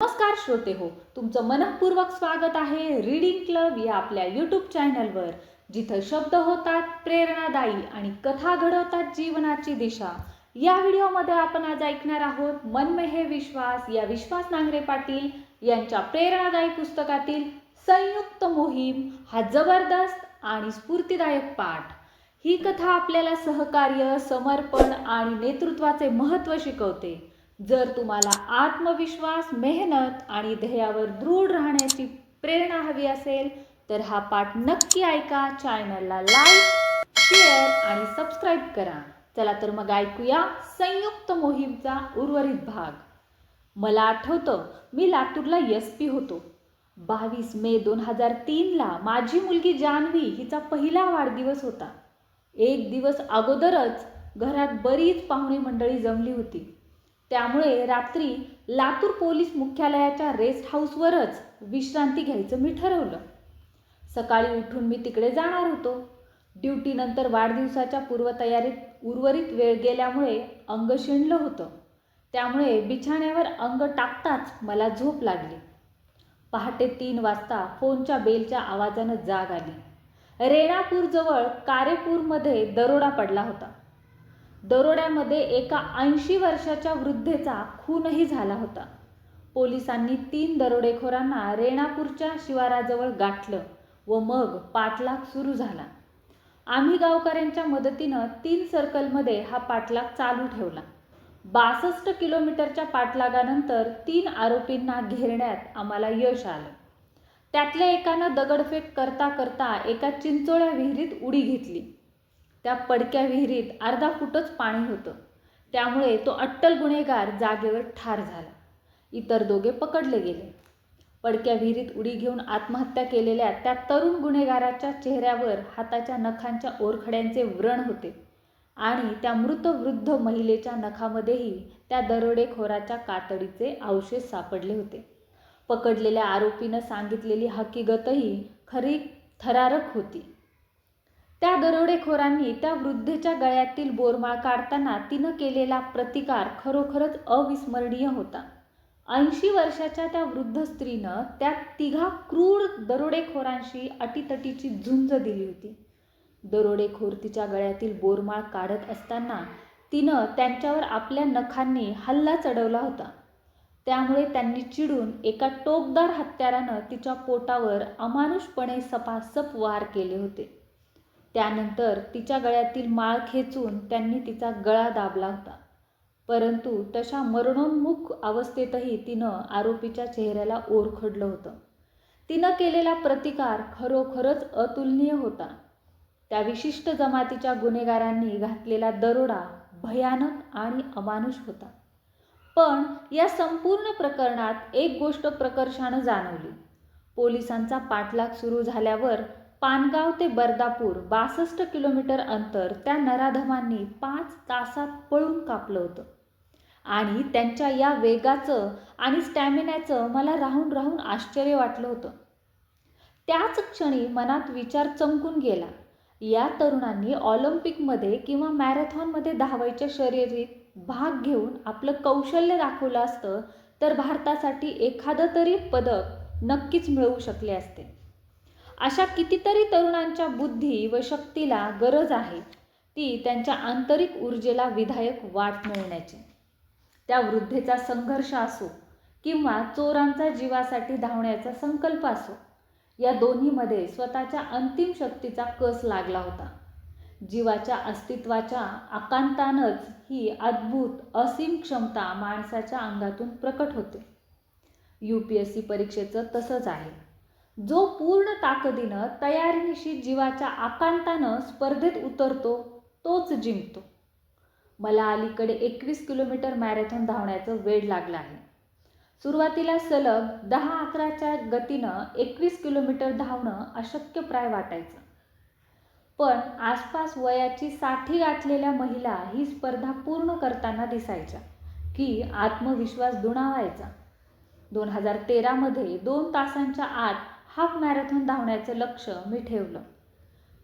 नमस्कार श्रोते हो तुमचं मनपूर्वक स्वागत आहे रीडिंग क्लब या आपल्या यूट्यूब चॅनलवर जिथं शब्द होतात प्रेरणादायी आणि कथा घडवतात जीवनाची दिशा. या व्हिडिओमध्ये आपण आज ऐकणार आहोत मन में है विश्वास या विश्वास नांगरे पाटील यांच्या प्रेरणादायी पुस्तकातील संयुक्त मोहीम हा जबरदस्त आणि स्फूर्तिदायक पाठ. ही कथा आपल्याला सहकार्य समर्पण आणि नेतृत्वाचे महत्त्व शिकवते. जर तुम्हाला आत्मविश्वास मेहनत आणि ध्येयावर दृढ राहण्याची प्रेरणा हवी असेल तर हा पाठ नक्की ऐका चॅनलला लाईक शेअर आणि सबस्क्राईब करा. चला तर मग ऐकूया संयुक्त मोहीमचा उर्वरित भाग. मला आठवतं मी लातूरला एस पी होतो. बावीस मे दोन हजार तीनला माझी मुलगी जान्हवी हिचा पहिला वाढदिवस होता. एक दिवस अगोदरच घरात बरीच पाहुणे मंडळी जमली होती. त्यामुळे रात्री लातूर पोलीस मुख्यालयाच्या रेस्ट हाऊसवरच विश्रांती घ्यायचं मी ठरवलं. सकाळी उठून मी तिकडे जाणार होतो. ड्युटीनंतर वाढदिवसाच्या पूर्वतयारीत उर्वरित वेळ गेल्यामुळे अंग शिणलं होतं. त्यामुळे बिछाण्यावर अंग टाकताच मला झोप लागली. पहाटे तीन वाजता फोनच्या बेलच्या आवाजानं जाग आली. रेणापूरजवळ कारेपूरमध्ये दरोडा पडला होता. दरोड्यामध्ये एका ऐंशी वर्षाच्या वृद्धेचा खूनही झाला होता. पोलिसांनी तीन दरोडेखोरांना रेणापूरच्या शिवाराजवळ गाठलं व मग पाठलाग सुरू झाला. आम्ही गावकऱ्यांच्या मदतीनं तीन सर्कलमध्ये हा पाठलाग चालू ठेवला. बासष्ट किलोमीटरच्या पाठलागानंतर तीन आरोपींना घेरण्यात आम्हाला यश आलं. त्यातल्या एकानं दगडफेक करता करता एका चिंचोळ्या विहिरीत उडी घेतली. त्या पडक्या विहिरीत अर्धा फुटच पाणी होतं. त्यामुळे तो अट्टल गुन्हेगार जागेवर ठार झाला. इतर दोघे पकडले गेले. पडक्या विहिरीत उडी घेऊन आत्महत्या केलेल्या त्या तरुण गुन्हेगाराच्या चेहऱ्यावर हाताच्या नखांच्या ओरखड्यांचे व्रण होते आणि त्या मृत वृद्ध महिलेच्या नखामध्येही त्या दरोडेखोराच्या कातडीचे अवशेष सापडले होते. पकडलेल्या आरोपीनं सांगितलेली हकीकतही खरी थरारक होती. त्या दरोडेखोरांनी त्या वृद्धेच्या गळ्यातील बोरमाळ काढताना तिनं केलेला प्रतिकार खरोखरच अविस्मरणीय होता. ऐंशी वर्षाच्या त्या वृद्ध स्त्रीनं त्या तिघा क्रूर दरोडेखोरांशी अटीतटीची झुंज दिली होती. दरोडेखोर तिच्या गळ्यातील बोरमाळ काढत असताना तिनं त्यांच्यावर आपल्या नखांनी हल्ला चढवला होता. त्यामुळे त्यांनी चिडून एका टोकदार हत्यारानं तिच्या पोटावर अमानुषपणे सपासप वार केले होते. त्यानंतर तिच्या गळ्यातील माळ खेचून त्यांनी तिचा गळा दाबला होता. परंतु तशा मरणोन्मुख अवस्थेतही तिनं आरोपीच्या चेहऱ्याला ओरखडलं होतं. तिनं केलेला प्रतिकार खरोखरच अतुलनीय होता. त्या विशिष्ट जमातीच्या गुन्हेगारांनी घातलेला दरोडा भयानक आणि अमानुष होता. पण या संपूर्ण प्रकरणात एक गोष्ट प्रकर्षानं जाणवली. पोलिसांचा पाठलाग सुरू झाल्यावर पानगाव ते बर्दापूर बासष्ट किलोमीटर अंतर त्या नराधमांनी पाच तासात पळून कापलं होतं. आणि त्यांच्या या वेगाचं आणि स्टॅमिन्याचं मला राहून राहून आश्चर्य वाटलं होतं. त्याच क्षणी मनात विचार चमकून गेला. या तरुणांनी ऑलिम्पिकमध्ये किंवा मॅरेथॉनमध्ये धावायच्या शर्यतीत भाग घेऊन आपलं कौशल्य दाखवलं असतं तर भारतासाठी एखादं तरी पदक नक्कीच मिळवू शकले असते. अशा कितीतरी तरुणांच्या बुद्धी व शक्तीला गरज आहे ती त्यांच्या आंतरिक ऊर्जेला विधायक वाट मिळण्याची. त्या वृद्धेचा संघर्ष असो किंवा चोरांचा जीवासाठी धावण्याचा संकल्प असो या दोन्हीमध्ये स्वतःच्या अंतिम शक्तीचा कस लागला होता. जीवाच्या अस्तित्वाच्या आकांतानच ही अद्भुत असीम क्षमता माणसाच्या अंगातून प्रकट होते. यू पी एस सी परीक्षेचं तसंच आहे. जो पूर्ण ताकदीनं तयारीनिशी जीवाच्या आकांतानं स्पर्धेत उतरतो तोच जिंकतो. मला अलीकडे एकवीस किलोमीटर मॅरेथॉन धावण्याचं वेळ लागला आहे. सुरुवातीला सलग दहा अकराच्या गतीनं एकवीस किलोमीटर धावणं अशक्यप्राय वाटायचं. पण आसपास वयाची साठी गाठलेल्या महिला ही स्पर्धा पूर्ण करताना दिसायच्या की आत्मविश्वास दुणावायचा. दोन हजार तेरामध्ये दोन तासांच्या आत हाफ मॅरेथॉन धावण्याचं लक्ष मी ठेवलं.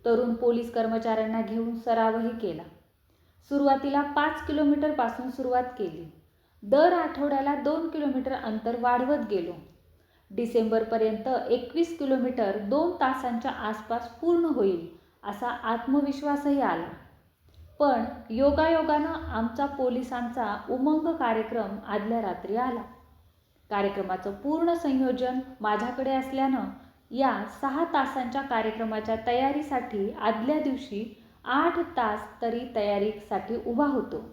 तरुण पोलीस कर्मचाऱ्यांना घेऊन सरावही केला. सुरुवातीला पाच किलोमीटरपासून सुरुवात केली. दर आठवड्याला दोन किलोमीटर अंतर वाढवत गेलो. डिसेंबरपर्यंत एकवीस किलोमीटर दोन तासांच्या आसपास पूर्ण होईल असा आत्मविश्वासही आला. पण योगायोगानं आमचा पोलिसांचा उमंग कार्यक्रम आदल्या रात्री आला. कार्यक्रमाचं पूर्ण संयोजन माझ्याकडे असल्यानं या सहा तासांच्या कार्यक्रमाच्या तयारीसाठी आदल्या दिवशी आठ तास तरी तयारीसाठी उभा होतो.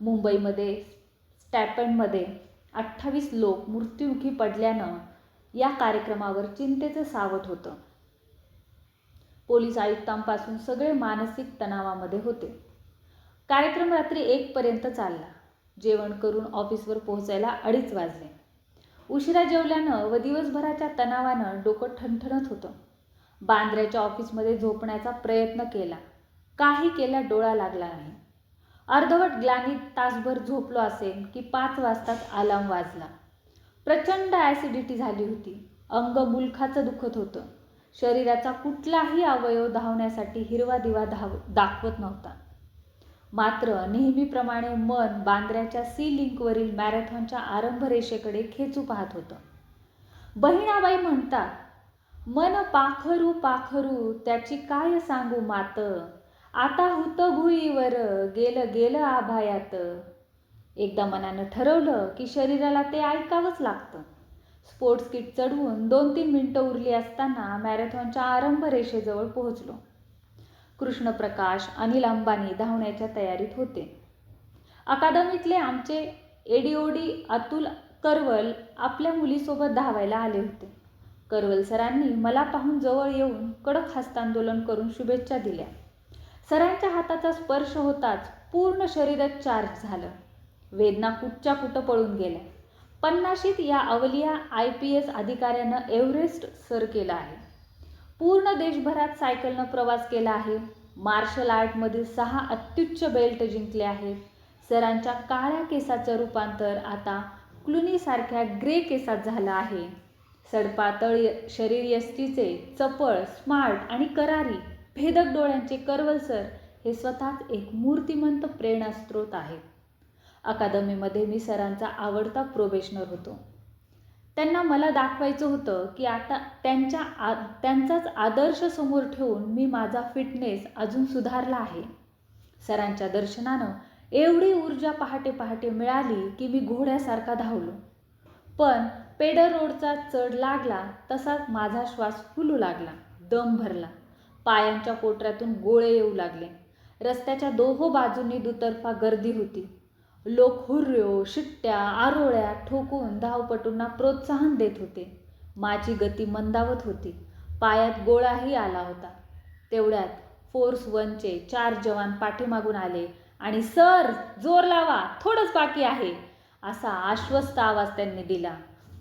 मुंबईमध्ये स्टॅपनमध्ये अठ्ठावीस लोक मृत्युमुखी पडल्यानं या कार्यक्रमावर चिंतेचं सावट होतं. पोलीस आयुक्तांपासून सगळे मानसिक तणावामध्ये होते. कार्यक्रम रात्री एकपर्यंत चालला. जेवण करून ऑफिसवर पोहोचायला अडीच वाजले. उशिरा जेवल्यानं व दिवसभराच्या तणावानं डोकं ठणठणत होतं. बांद्र्याच्या ऑफिसमध्ये झोपण्याचा प्रयत्न केला. काही केला डोळा लागला नाही. अर्धवट ग्लानीत तासभर झोपलो असेल की पाच वाजताच अलार्म वाजला. प्रचंड ॲसिडिटी झाली होती. अंग मुलखाचं दुखत होतं. शरीराचा कुठलाही अवयव धावण्यासाठी हिरवा दिवा धाव दाखवत नव्हता. मात्र नेहमीप्रमाणे मन बांद्र्याच्या सी लिंकवरील मॅरेथॉनच्या आरंभरेषेकडे खेचू पाहत होतं. बहिणाबाई म्हणतात मन पाखरू पाखरू त्याची काय सांगू मात? आता हुत भुईवर गेलं गेलं आभायात. एकदा मनानं ठरवलं की शरीराला ते ऐकावंच लागतं. स्पोर्ट्स किट चढवून दोन तीन मिनटं उरली असताना मॅरेथॉनच्या आरंभ रेषेजवळ पोहोचलो. कृष्णप्रकाश अनिल अंबानी धावण्याच्या तयारीत होते. अकादमीतले आमचे एडीओडी अतुल करवल आपल्या मुलीसोबत धावायला आले होते. करवल सरांनी मला पाहून जवळ येऊन कडक हस्तांदोलन करून शुभेच्छा दिल्या. सरांच्या हाताचा स्पर्श होताच पूर्ण शरीरात चार्ज झालं. वेदना कुठच्या कुठं पळून गेल्या. पन्नाशीत या अवलिया आय पी एस अधिकाऱ्यानं एव्हरेस्ट सर केला आहे. पूर्ण देशभरात सायकलनं प्रवास केला आहे. मार्शल आर्टमधील सहा अत्युच्च बेल्ट जिंकले आहेत. सरांच्या काळ्या केसाचं रूपांतर आता क्लुनीसारख्या ग्रे केसात झालं आहे. सडपातळ शरीर यष्टीचे चपळ स्मार्ट आणि करारी भेदक डोळ्यांचे करवलसर हे स्वतःच एक मूर्तिमंत प्रेरणास्त्रोत आहेत. अकादमीमध्ये मी सरांचा आवडता प्रोबेशनर होतो. त्यांना मला दाखवायचं होतं की आता त्यांच्या आ त्यांचाच आदर्श समोर ठेवून मी माझा फिटनेस अजून सुधारला आहे. सरांच्या दर्शनानं एवढी ऊर्जा पहाटे पहाटे मिळाली की मी घोड्यासारखा धावलो. पण पेडर रोडचा चढ लागला तसाच माझा श्वास फुलू लागला दम भरला. पायांच्या कोटऱ्यातून गोळे येऊ लागले. रस्त्याच्या दोहो बाजूंनी दुतर्फा गर्दी होती. लोक हुर्यो शिट्ट्या आरोळ्या ठोकून धावपटूंना प्रोत्साहन देत होते. माझी गती मंदावत होती. पायात गोळाही आला होता. तेवढ्यात फोर्स वनचे चार जवान पाठीमागून आले आणि सर जोर लावा थोडंच बाकी आहे असा आश्वस्त आवाज त्यांनी दिला.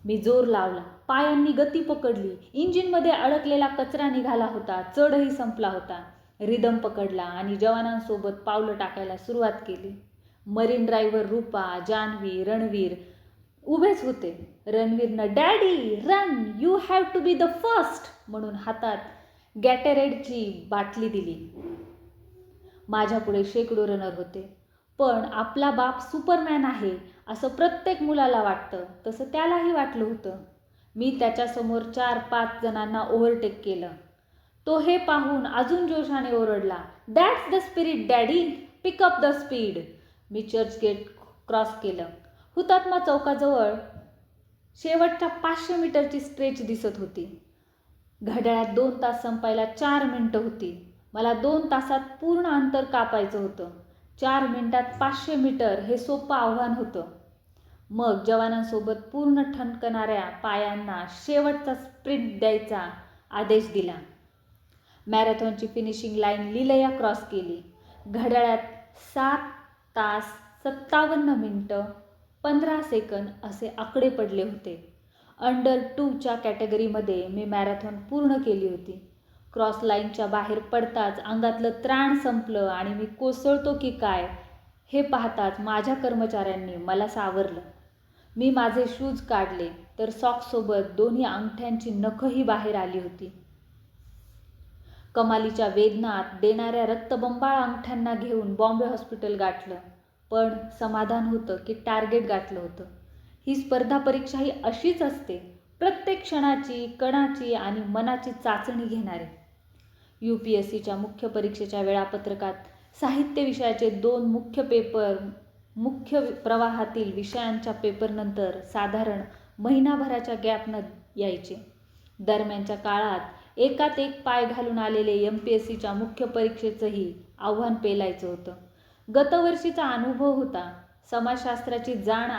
मी जोर लावला. पायांनी गती पकडली. इंजिनमध्ये अडकलेला कचरा निघाला होता. चढही संपला होता. रिदम पकडला आणि जवानांसोबत पावलं टाकायला सुरुवात केली. मरीन ड्रायव्हर रूपा जान्हवी रणवीर उभेच होते. रणवीरनं daddy run you have to be the first म्हणून हातात गॅटेरेडची बाटली दिली. माझ्यापुढे शेकडो रनर होते. पण आपला बाप सुपरमॅन आहे असं प्रत्येक मुलाला वाटतं. तसं त्यालाही वाटलं होतं. मी त्याच्यासमोर चार पाच जणांना ओव्हरटेक केलं. तो हे पाहून अजून जोशाने ओरडला that's the spirit daddy pick up the speed me church gate cross केलं. हुतात्मा चौकाजवळ शेवटच्या पाचशे मीटरची स्ट्रेच दिसत होती. घड्याळात दोन तास संपायला चार मिनटं होती. मला दोन तासात पूर्ण अंतर कापायचं होतं. चार मिनटात पाचशे मीटर हे सोपं आव्हान होतं. मग जवानांसोबत पूर्ण ठणकणाऱ्या पायांना शेवटचा स्प्रिंट द्यायचा आदेश दिला. मॅरेथॉनची फिनिशिंग लाईन लिलया क्रॉस केली. घड्याळात सात तास सत्तावन्न मिनटं पंधरा सेकंद असे आकडे पडले होते. अंडर टूच्या कॅटेगरीमध्ये मी मॅरेथॉन पूर्ण केली होती. क्रॉस लाईनच्या बाहेर पडताच अंगातलं त्राण संपलं आणि मी कोसळतो की काय हे पाहताच माझ्या कर्मचाऱ्यांनी मला सावरलं. मी माझे शूज काढले तर सॉक्ससोबत दोन्ही अंगठ्यांची नखही बाहेर आली होती. कमालीच्या वेदनात देणाऱ्या रक्तबंबाळ अंगठ्यांना घेऊन बॉम्बे हॉस्पिटल गाठलं. पण समाधान होतं की टार्गेट गाठलं होतं. ही स्पर्धा परीक्षा ही अशीच असते. प्रत्येक क्षणाची कणाची आणि मनाची चाचणी घेणारी. यू पी एस सीच्या मुख्य परीक्षेच्या वेळापत्रकात साहित्य विषयाचे दोन मुख्य पेपर मुख्य प्रवाहातील विषयांच्या पेपरनंतर साधारण महिनाभराच्या गॅपनं यायचे. दरम्यानच्या काळात एकात एक पाय घालून आलेले एम पी एस सीच्या मुख्य परीक्षेचंही आव्हान पेलायचं होतं. गतवर्षीचा अनुभव होता. समाजशास्त्राची जाण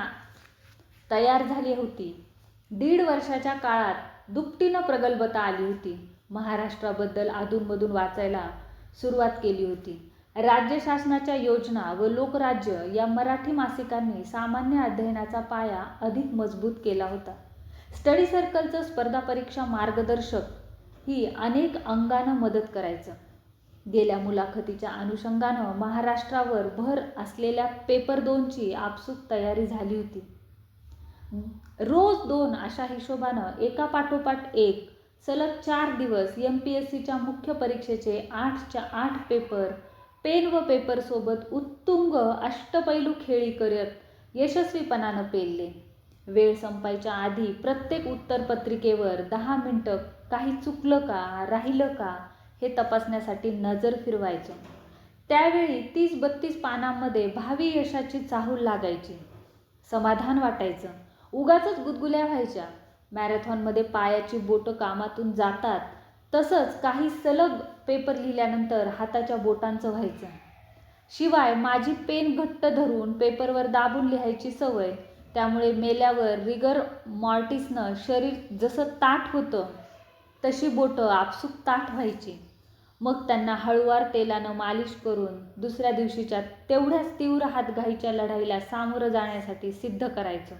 तयार झाली होती. दीड वर्षाच्या काळात दुपटीनं प्रगल्भता आली होती. महाराष्ट्राबद्दल अधूनमधून वाचायला सुरुवात केली होती. राज्य शासनाच्या योजना व लोकराज्य या मराठी मासिकांनी सामान्य अध्ययनाचा पाया अधिक मजबूत केला होता. स्टडी सर्कलचं स्पर्धा परीक्षा मार्गदर्शक ही अनेक अंगानं मदत करायचं. गेल्या मुलाखतीच्या अनुषंगानं महाराष्ट्रावर भर असलेल्या पेपर दोनची आपसूक तयारी झाली होती. रोज दोन अशा हिशोबानं एका पाठोपाठ एक सलग चार दिवस एम पी एस सीच्या मुख्य परीक्षेचे आठच्या आठ पेपर पेन व पेपरसोबत उत्तुंग अष्टपैलू खेळी करत यशस्वीपणानं पेलले. वेळ संपायच्या आधी प्रत्येक उत्तरपत्रिकेवर दहा मिनटं काही चुकलं का राहिलं का हे तपासण्यासाठी नजर फिरवायचो. त्यावेळी तीस बत्तीस पानांमध्ये भावी यशाची चाहूल लागायची. समाधान वाटायचं. उगाच गुदगुल्या व्हायच्या. मॅरेथॉनमध्ये पायाची बोटं कामातून जातात. तसंच काही सलग पेपर लिहिल्यानंतर हाताच्या बोटांचं व्हायचं. शिवाय माझी पेन घट्ट धरून पेपरवर दाबून लिहायची सवय त्यामुळे मेल्यावर रिगर मॉर्टिसनं शरीर जसं ताठ होतं तशी बोटं आपसूक ताठ व्हायची. मग त्यांना हळुवार तेलानं मालिश करून दुसऱ्या दिवशीच्या तेवढ्याच तीव्र हातघाईच्या लढाईला सामोरं जाण्यासाठी सिद्ध करायचं.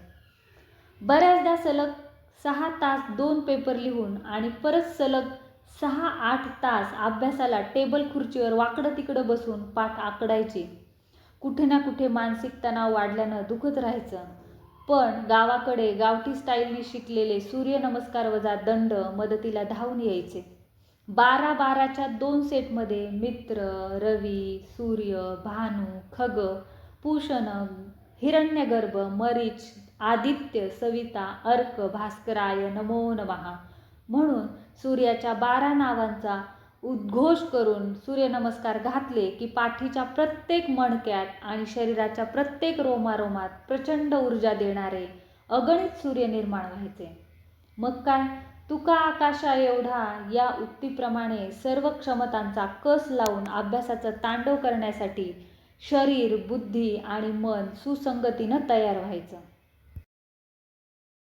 बऱ्याचदा सलग सहा तास दोन पेपर लिहून आणि परत सलग सहा आठ तास अभ्यासाला टेबल खुर्चीवर वाकडं तिकडं बसून पाठ आकडायची. कुठे ना कुठे मानसिक तणाव वाढल्यानं दुखत राहायचं. पण गावाकडे गावठी स्टाईलनी शिकलेले सूर्यनमस्कार वजा दंड मदतीला धावून यायचे. बारा बाराच्या दोन सेटमध्ये मित्र रवी सूर्य भानू खग पूषण हिरण्यगर्भ मरीच आदित्य सविता अर्क भास्कराय नमो नमहा म्हणून सूर्याच्या बारा नावांचा उद्घोष करून सूर्यनमस्कार घातले की पाठीच्या प्रत्येक मणक्यात आणि शरीराच्या प्रत्येक रोमारोमात प्रचंड ऊर्जा देणारे अगणित सूर्य निर्माण व्हायचे. मग काय? तुका आकाशा एवढा या उक्तीप्रमाणे सर्व क्षमतांचा कस लावून अभ्यासाचं तांडव करण्यासाठी शरीर बुद्धी आणि मन सुसंगतीनं तयार व्हायचं.